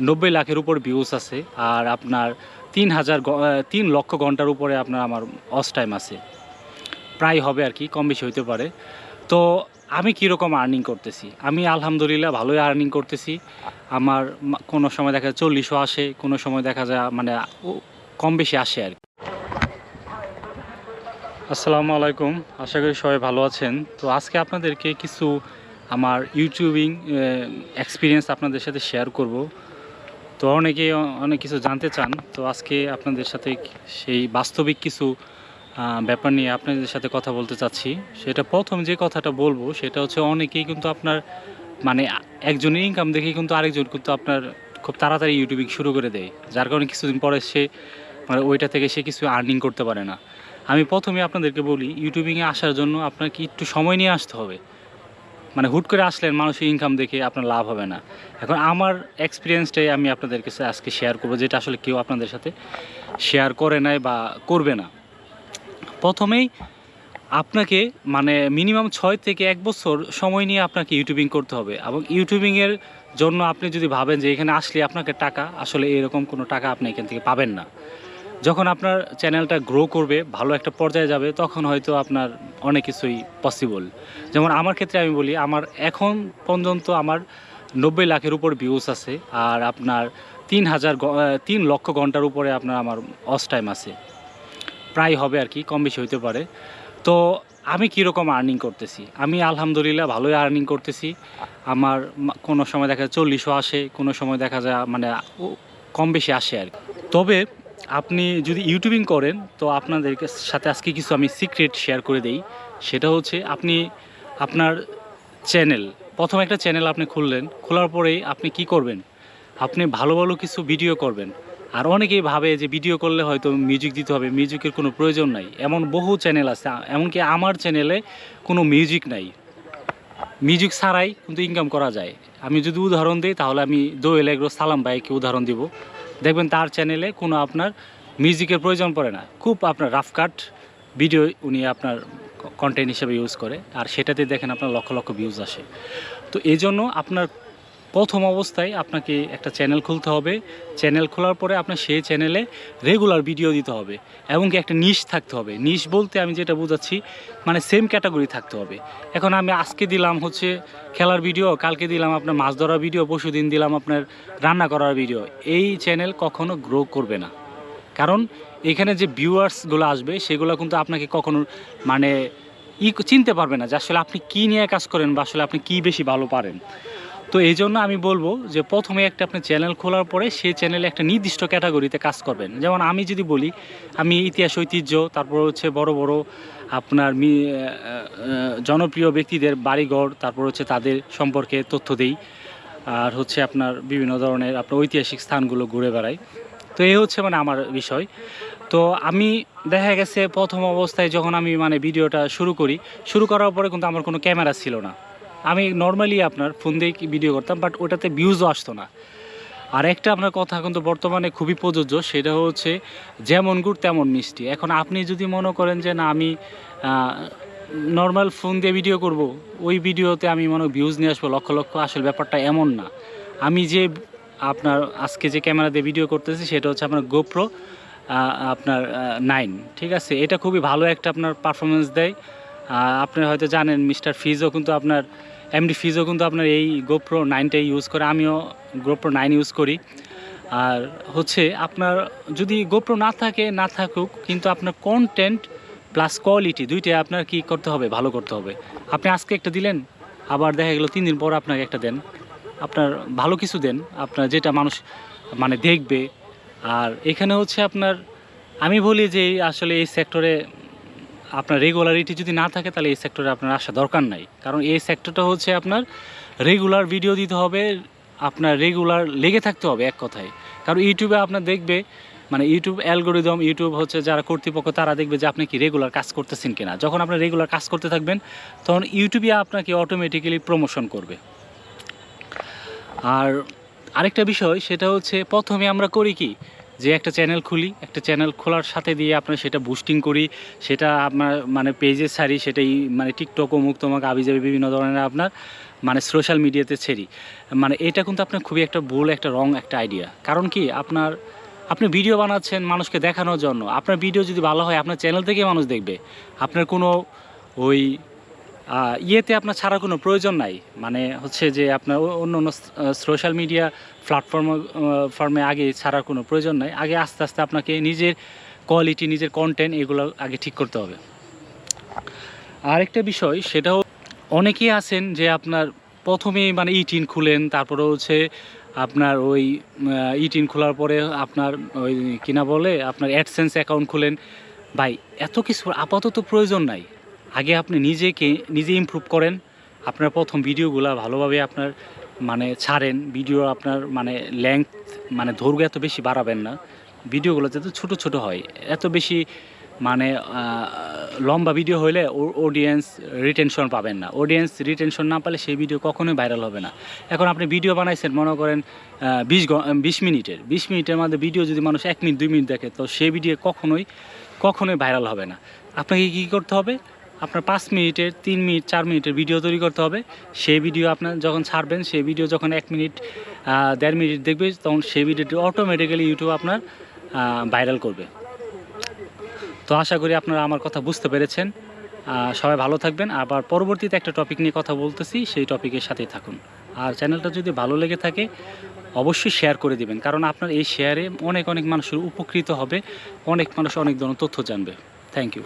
নব্বই লাখের উপর ভিউজ আছে আর আপনার তিন হাজার তিন লক্ষ ঘণ্টার উপরে আপনার আমার অস টাইম আছে। প্রায় হবে আর কি, কম বেশি হইতে পারে। তো আমি কীরকম আর্নিং করতেছি? আমি আলহামদুলিল্লাহ ভালোই আর্নিং করতেছি। আমার কোনো সময় দেখা যায় চল্লিশও আসে, কোনো সময় দেখা যায় মানে কম বেশি আসে আর কি। আসসালামু আলাইকুম, আশা করি সবাই ভালো আছেন। তো আজকে আপনাদেরকে কিছু আমার ইউটিউবিং এক্সপিরিয়েন্স আপনাদের সাথে শেয়ার করব। তো অনেকে অনেক কিছু জানতে চান। তো আজকে আপনাদের সাথে সেই বাস্তবিক কিছু ব্যাপার নিয়ে আপনাদের সাথে কথা বলতে চাচ্ছি। সেটা প্রথম যে কথাটা বলব সেটা হচ্ছে অনেকেই কিন্তু আপনার মানে একজনের ইনকাম দেখে কিন্তু আরেকজন কিন্তু আপনার খুব তাড়াতাড়ি ইউটিউবিং শুরু করে দেয়। যার কারণে কিছুদিন পরে সে মানে ওইটা থেকে সে কিছু আর্নিং করতে পারে না। আমি প্রথমে আপনাদেরকে বলি ইউটিউবিংয়ে আসার জন্য আপনাকে একটু সময় নিয়ে আসতে হবে। মানে হুট করে আসলেন, মানুষের ইনকাম দেখে আপনার লাভ হবে না। এখন আমার এক্সপিরিয়েন্সটাই আমি আপনাদের কাছে আজকে শেয়ার করব, যেটা আসলে কেউ আপনাদের সাথে শেয়ার করে নাই বা করবে না। প্রথমেই আপনাকে মানে মিনিমাম ছয় থেকে এক বছর সময় নিয়ে আপনাকে ইউটিউবিং করতে হবে এবং ইউটিউবিংয়ের জন্য আপনি যদি ভাবেন যে এখানে আসলে আপনাকে টাকা, আসলে এরকম কোনো টাকা আপনি এখান থেকে পাবেন না। যখন আপনার চ্যানেলটা গ্রো করবে, ভালো একটা পর্যায়ে যাবে, তখন হয়তো আপনার অনেক কিছুই পসিবল যেমন আমার ক্ষেত্রে আমি বলি, আমার এখন পর্যন্ত আমার নব্বই লাখের উপর ভিউজ আছে, আর আপনার তিন হাজার তিন লক্ষ ঘণ্টার উপরে আপনার আমার অস টাইম আছে। প্রায় হবে আর কি, কম বেশি হইতে পারে। তো আমি কীরকম আর্নিং করতেছি? আমি আলহামদুলিল্লাহ ভালোই আর্নিং করতেছি। আমার কোনো সময় দেখা যায় চল্লিশও আসে, কোনো সময় দেখা যায় মানে কম বেশি আসে আর তবে আপনি যদি ইউটিউবিং করেন, তো আপনাদের সাথে আজকে কিছু আমি সিক্রেট শেয়ার করে দেই। সেটা হচ্ছে আপনি আপনার চ্যানেল প্রথম একটা চ্যানেল আপনি খুললেন, খোলার পরেই আপনি কি করবেন? আপনি ভালো ভালো কিছু ভিডিও করবেন। আর অনেকেই ভাবে যে ভিডিও করলে হয়তো মিউজিক দিতে হবে মিউজিকের কোনো প্রয়োজন নাই। এমন বহু চ্যানেল আছে, এমনকি আমার চ্যানেলে কোনো মিউজিক নাই। মিউজিক ছাড়াই কিন্তু ইনকাম করা যায়। আমি যদি উদাহরণ দিই, তাহলে আমি দোয়েল এগ্রো সালাম ভাইকে উদাহরণ দিব। দেখবেন তার চ্যানেলে কোনো আপনার মিউজিকের প্রয়োজন পড়ে না। খুব আপনার রাফ কাট ভিডিও উনি আপনার কন্টেন্ট হিসেবে ইউজ করে। আর সেটাতে দেখেন আপনার লক্ষ লক্ষ ভিউজ আসে। তো এই জন্য আপনার প্রথম অবস্থায় আপনাকে একটা চ্যানেল খুলতে হবে। চ্যানেল খোলার পরে আপনার সেই চ্যানেলে রেগুলার ভিডিও দিতে হবে এবং কি একটা নিশ থাকতে হবে। নিশ বলতে আমি যেটা বোঝাচ্ছি মানে সেম ক্যাটাগরি থাকতে হবে। এখন আমি আজকে দিলাম হচ্ছে খেলার ভিডিও কালকে দিলাম আপনার মাছ ধরার ভিডিও পরশু দিন দিলাম আপনার রান্না করার ভিডিও এই চ্যানেল কখনো গ্রো করবে না। কারণ এখানে যে ভিউয়ার্সগুলো আসবে, সেগুলো কিন্তু আপনাকে কখনো মানে ই চিনতে পারবে না যে আসলে আপনি কী নিয়ে কাজ করেন বা আসলে আপনি কী বেশি ভালো পারেন। তো এই জন্য আমি বলব যে প্রথমে একটা আপনি চ্যানেল খোলার পরে সেই চ্যানেলে একটা নির্দিষ্ট ক্যাটাগরিতে কাজ করবেন। যেমন আমি যদি বলি, আমি ইতিহাস, ঐতিহ্য, তারপর হচ্ছে বড় বড় আপনার জনপ্রিয় ব্যক্তিদের বাড়িঘর, তারপর হচ্ছে তাদের সম্পর্কে তথ্য দেই। আর হচ্ছে আপনার বিভিন্ন ধরনের আপনার ঐতিহাসিক স্থানগুলো ঘুরে বেড়াই। তো এই হচ্ছে মানে আমার বিষয়। তো আমি দেখা গেছে প্রথম অবস্থায় যখন আমি মানে ভিডিওটা শুরু করি, শুরু করার পরে কিন্তু আমার কোনো ক্যামেরা ছিল না। আমি নর্মালি আপনার ফোন দিয়ে ভিডিও করতাম বাট ওটাতে ভিউজও আসতো না। আর একটা আপনার কথা কিন্তু বর্তমানে খুবই প্রযোজ্য, সেটা হচ্ছে যেমন গুড় তেমন মিষ্টি। এখন আপনি যদি মনে করেন যে, না, আমি নর্মাল ফোন দিয়ে ভিডিও করব, ওই ভিডিওতে আমি মনে ভিউজ নিয়ে আসব, লক্ষ লক্ষ, আসলে ব্যাপারটা এমন না। আমি যে আপনার আজকে যে ক্যামেরা দিয়ে ভিডিও করতেছি, সেটা হচ্ছে আপনার গোপ্রো আপনার নাইন ঠিক আছে? এটা খুবই ভালো একটা আপনার পারফরমেন্স দেয়। আপনি হয়তো জানেন মিস্টার ফিজও কিন্তু আপনার এমডি ফিজও কিন্তু আপনার এই গোপ্রো নাইনটাই ইউজ করে, আমিও গোপ্রো নাইন ইউজ করি। আর হচ্ছে আপনার যদি গোপ্রো না থাকে, না থাকুক, কিন্তু আপনার কন্টেন্ট প্লাস কোয়ালিটি দুইটাই আপনার কি করতে হবে? ভালো করতে হবে। আপনি আজকে একটা দিলেন, আবার দেখা গেলো তিন দিন পর আপনাকে একটা দেন। আপনার ভালো কিছু দেন, আপনার যেটা মানুষ মানে দেখবে। আর এখানে হচ্ছে আপনার, আমি বলি যে আসলে এই সেক্টরে আপনার রেগুলারিটি যদি না থাকে, তাহলে এই সেক্টরে আপনার আসা দরকার নাই। কারণ এই সেক্টরটা হচ্ছে আপনার রেগুলার ভিডিও দিতে হবে, আপনার রেগুলার লেগে থাকতে হবে এক কথায়। কারণ ইউটিউবে আপনার দেখবে মানে ইউটিউব অ্যালগোরিদম ইউটিউব হচ্ছে যারা কর্তৃপক্ষ, তারা দেখবে যে আপনি কি রেগুলার কাজ করতেছেন কিনা। যখন আপনি রেগুলার কাজ করতে থাকবেন, তখন ইউটিউবে আপনাকে অটোমেটিক্যালি প্রমোশন করবে। আর আরেকটা বিষয়, সেটা হচ্ছে প্রথমে আমরা করি কি যে একটা চ্যানেল খুলি, একটা চ্যানেল খোলার সাথে দিয়ে আপনার সেটা বুস্টিং করি, সেটা আপনার মানে পেজে ছাড়ি, সেটাই মানে টিকটক অমুক তমুক আবিজাবি বিভিন্ন ধরনের আপনার মানে সোশ্যাল মিডিয়াতে ছেড়ি। মানে এটা কিন্তু আপনার খুবই একটা ভুল একটা রং একটা আইডিয়া কারণ কি? আপনার, আপনি ভিডিও বানাচ্ছেন মানুষকে দেখানোর জন্য। আপনার ভিডিও যদি ভালো হয়, আপনার চ্যানেল থেকে মানুষ দেখবে। আপনার কোনো ওই ইয়েতে আপনার ছাড়ার কোনো প্রয়োজন নাই? মানে হচ্ছে যে আপনার অন্য অন্য সোশ্যাল মিডিয়া প্ল্যাটফর্ম ফর্মে আগে ছাড়ার কোনো প্রয়োজন নাই। আগে আস্তে আস্তে আপনাকে নিজের কোয়ালিটি নিজের কন্টেন্ট এগুলো আগে ঠিক করতে হবে। আরেকটা বিষয় সেটাও অনেকেই আছেন যে আপনার প্রথমেই মানে ইটিন খুলেন, তারপরে হচ্ছে আপনার ওই ইটিন খোলার পরে আপনার ওই কিনা বলে, আপনার অ্যাডসেন্স অ্যাকাউন্ট খুলেন। ভাই, এত কিছু আপাতত প্রয়োজন নাই। আগে আপনি নিজেকে, নিজে ইমপ্রুভ করেন। আপনার প্রথম ভিডিওগুলো ভালোভাবে আপনার মানে ছাড়েন। ভিডিও আপনার মানে লেংথ মানে দৈর্ঘ্য এত বেশি বাড়াবেন না। ভিডিওগুলো যাতে ছোট ছোট হয়। এত বেশি মানে লম্বা ভিডিও হলে অডিয়েন্স রিটেনশন পাবেন না। অডিয়েন্স রিটেনশন না পেলে সেই ভিডিও কখনোই ভাইরাল হবে না। এখন আপনি ভিডিও বানাইছেন, মনে করেন বিশ বিশ মিনিটের। বিশ মিনিটের মধ্যে ভিডিও যদি মানুষ এক মিনিট, দুই মিনিট দেখে, তো সেই ভিডিও কখনোই কখনোই ভাইরাল হবে না। আপনাকে কী করতে হবে? আপনার পাঁচ মিনিটের, তিন মিনিট, চার মিনিটের ভিডিও তৈরি করতে হবে। সেই ভিডিও আপনার যখন ছাড়বেন, সেই ভিডিও যখন এক মিনিট দেড় মিনিট দেখবে, তখন সেই ভিডিওটি অটোমেটিক্যালি ইউটিউব আপনার ভাইরাল করবে। তো আশা করি আপনারা আমার কথা বুঝতে পেরেছেন। সবাই ভালো থাকবেন। আবার পরবর্তীতে একটা টপিক নিয়ে কথা বলতেছি, সেই টপিকের সাথেই থাকুন। আর চ্যানেলটা যদি ভালো লেগে থাকে, অবশ্যই শেয়ার করে দিবেন। কারণ আপনার এই শেয়ারে অনেক অনেক মানুষের উপকৃত হবে, অনেক মানুষ অনেক ধরনের তথ্য জানবে। Thank you